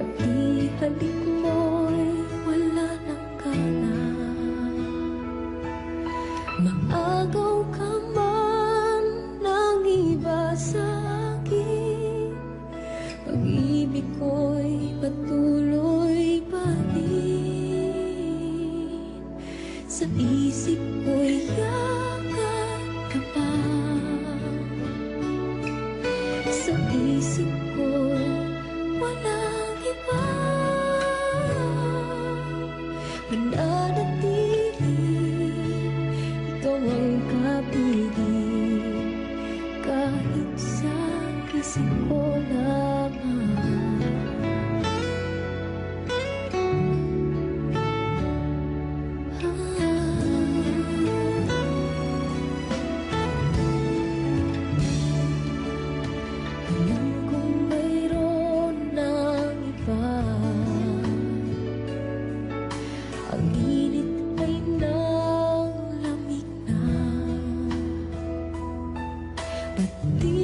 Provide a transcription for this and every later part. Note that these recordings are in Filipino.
Pati halik wala nang gana. Ka man ng iba sa akin. Pag-ibig Sa isip ko'y yakap ka Sa isip isip ko lamang Alam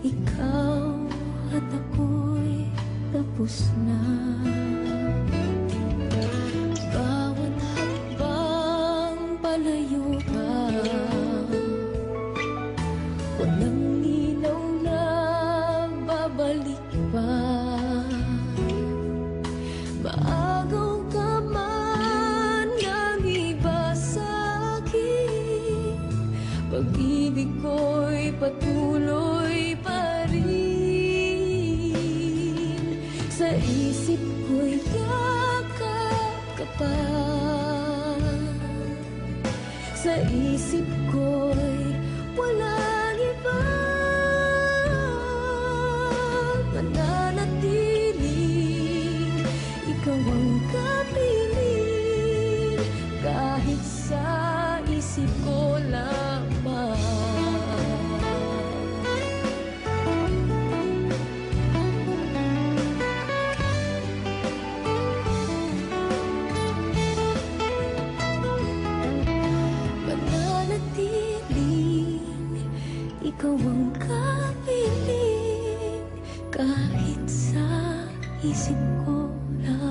Ikaw at ako'y tapos na. Bawat hakbang palayo ka Walang linaw na babalik pa. Maagaw ka man ng iba Pag-ibig ko'y patuloy Sa isip ko'y walang iba. Mananatiling ikaw ang kapiling. Kahit sa isip ko lamang iyong kapiling kahit sa isip ko lang.